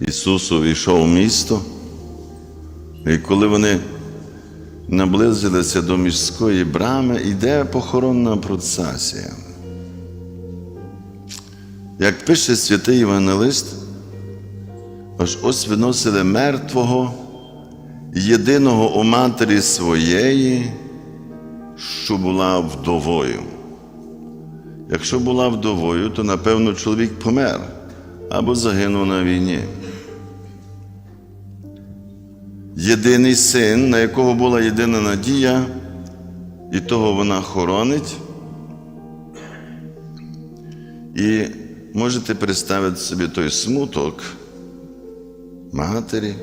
Ісус увійшов в місто, і коли вони наблизилися до міської брами, йде похоронна процесія. Як пише святий Євангелист, аж ось виносили мертвого, єдиного у матері своєї, що була вдовою. Якщо була вдовою, то напевно чоловік помер або загинув на війні. Єдиний син, на якого була єдина надія, і того вона хоронить. І можете представити собі той смуток матері,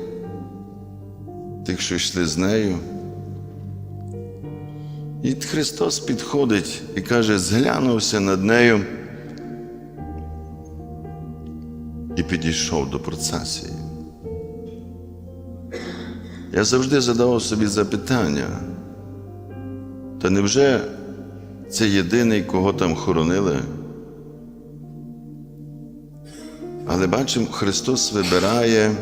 тих, що йшли з нею. І Христос підходить і каже, зглянувся над нею і підійшов до процесії. Я завжди задавав собі запитання, та невже це єдиний, кого там хоронили? Але бачимо, Христос вибирає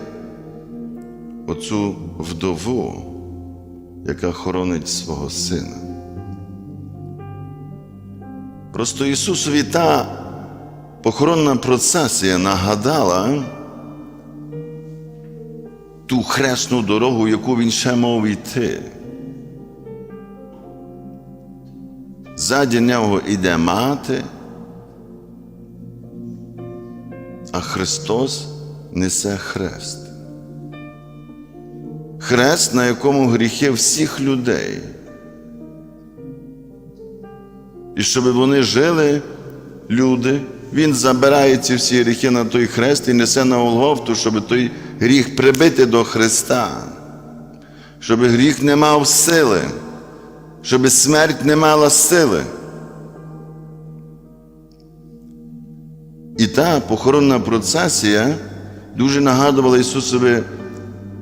оцю вдову, яка хоронить свого сина. Просто Ісусові та похоронна процесія нагадала ту хресну дорогу, яку він ще мав йти. Ззаді нього йде мати, а Христос несе хрест. Хрест, на якому гріхи всіх людей. І щоб вони жили, люди, Він забирає ці всі гріхи на той хрест і несе на Голгофту, щоб той гріх прибити до Христа, щоб гріх не мав сили, щоб смерть не мала сили. І та похоронна процесія дуже нагадувала Ісусові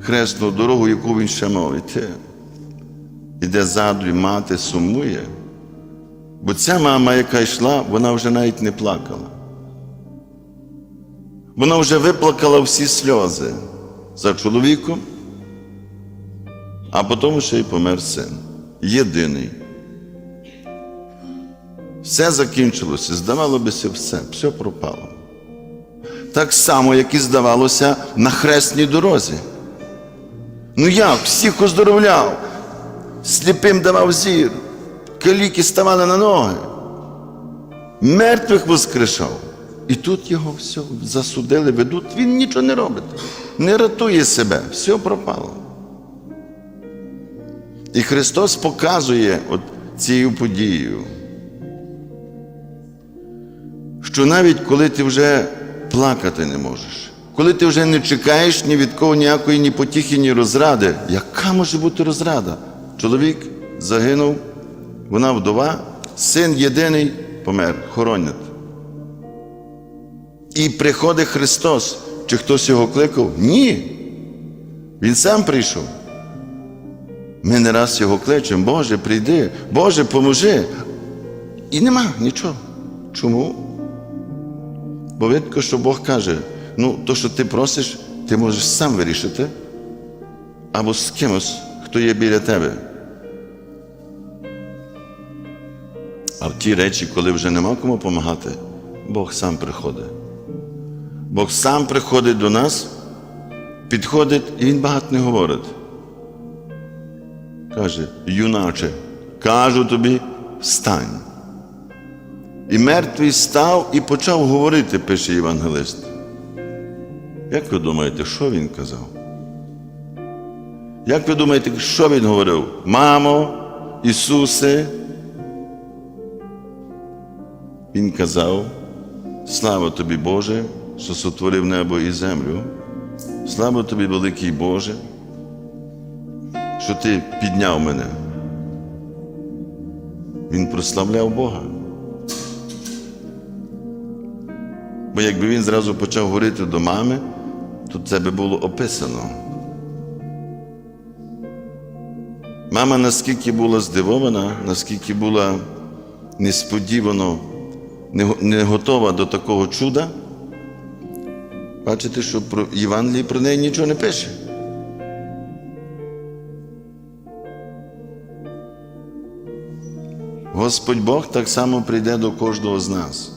хресну дорогу, яку Він ще мав йти. Іде ззаду і мати сумує. Бо ця мама, яка йшла, вона вже навіть не плакала. Вона вже виплакала всі сльози за чоловіком, а потім ще й помер син. Єдиний. Все закінчилося, здавало бися все, все пропало. Так само, як і здавалося на хресній дорозі. Ну як, всіх оздоровляв, сліпим давав зір, каліки ставали на ноги, мертвих воскрешав. І тут його все засудили, ведуть, він нічого не робить, не рятує себе, все пропало. І Христос показує от цією подією, що навіть коли ти вже плакати не можеш, коли ти вже не чекаєш ні від кого ніякої ні потіхи, ні розради, яка може бути розрада? Чоловік загинув, вона вдова, син єдиний помер, хоронять. І приходить Христос. Чи хтось його кликав? Ні. Він сам прийшов. Ми не раз його кличемо, Боже, прийди, Боже, поможи. І нема нічого. Чому? Бо видко, що Бог каже: ну, то, що ти просиш, ти можеш сам вирішити, або з кимось, хто є біля тебе. А в ті речі, коли вже нема кому допомагати, Бог сам приходить. Бог сам приходить до нас, підходить і Він багато не говорить. Каже, юначе, кажу тобі, встань. І мертвий став і почав говорити, пише Євангелист. Як ви думаєте, що він казав? Як ви думаєте, що він говорив? Мамо, Ісусе? Він казав, слава тобі, Боже, що сотворив небо і землю. Слава тобі, великий Боже, що ти підняв мене. Він прославляв Бога. Бо якби він зразу почав говорити до мами, то це би було описано. Мама наскільки була здивована, наскільки була несподівано не готова до такого чуда, Бачите, що про Євангелії про неї нічого не пише. Господь Бог так само прийде до кожного з нас,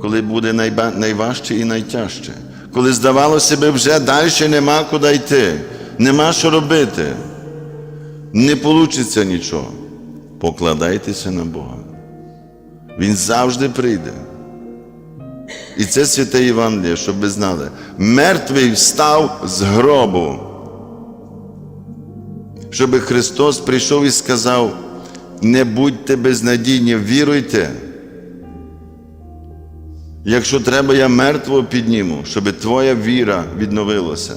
коли буде найважче і найтяжче, коли здавалося би, вже далі нема куди йти, нема що робити, не вийде нічого. Покладайтеся на Бога. Він завжди прийде. І це святе Євангеліє, щоб ви знали. Мертвий встав з гробу. Щоб Христос прийшов і сказав: не будьте безнадійні, віруйте. Якщо треба, я мертвого підніму, щоб твоя віра відновилася.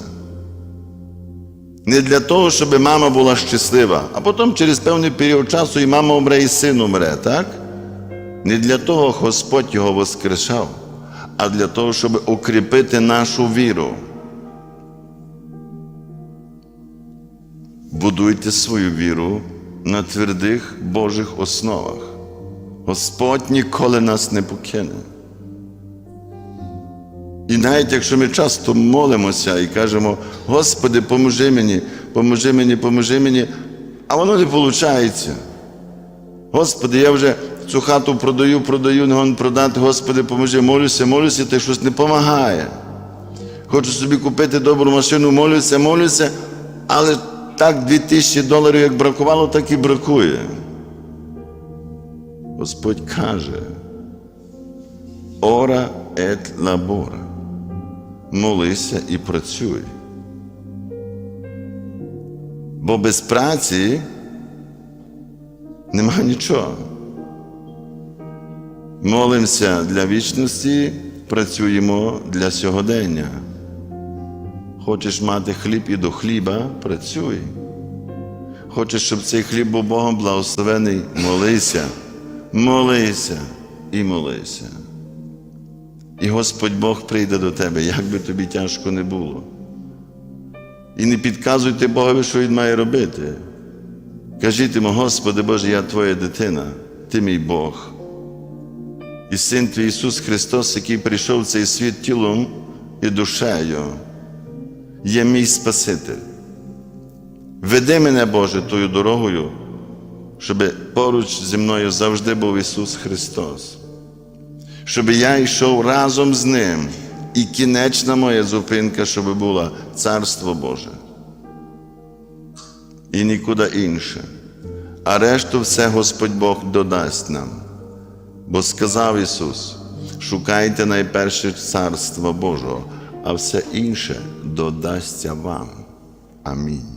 Не для того, щоб мама була щаслива, а потім через певний період часу і мама умре, і син умре, так? Не для того Господь його воскрешав, а для того, щоб укріпити нашу віру. Будуйте свою віру на твердих Божих основах. Господь ніколи нас не покине. І навіть якщо ми часто молимося і кажемо, Господи, поможи мені, поможи мені, поможи мені, а воно не виходить. Господи, я вже цю хату продаю, продаю, не продати, Господи, поможи, молюся, молюся, та щось не допомагає. Хочу собі купити добру машину, молюся, молюся, але так 2000 доларів як бракувало, так і бракує. Господь каже, ора ет лабора. Молися і працюй. Бо без праці нема нічого. Молимося для вічності, працюємо для сьогодення. Хочеш мати хліб і до хліба, працюй. Хочеш, щоб цей хліб був Богом благословений, молися, молися і молися. І Господь Бог прийде до тебе, як би тобі тяжко не було. І не підказуйте Богові, що Він має робити. Кажіть йому, Господи Боже, я Твоя дитина, Ти мій Бог. І Син Твій Ісус Христос, який прийшов в цей світ тілом і душею, є мій Спаситель. Веди мене, Боже, тою дорогою, щоб поруч зі мною завжди був Ісус Христос. Щоб я йшов разом з Ним, і кінечна моя зупинка, щоб була Царство Боже. І нікуди інше. А решту все Господь Бог додасть нам. Бо сказав Ісус: шукайте найперше Царство Божого, а все інше додасться вам. Амінь.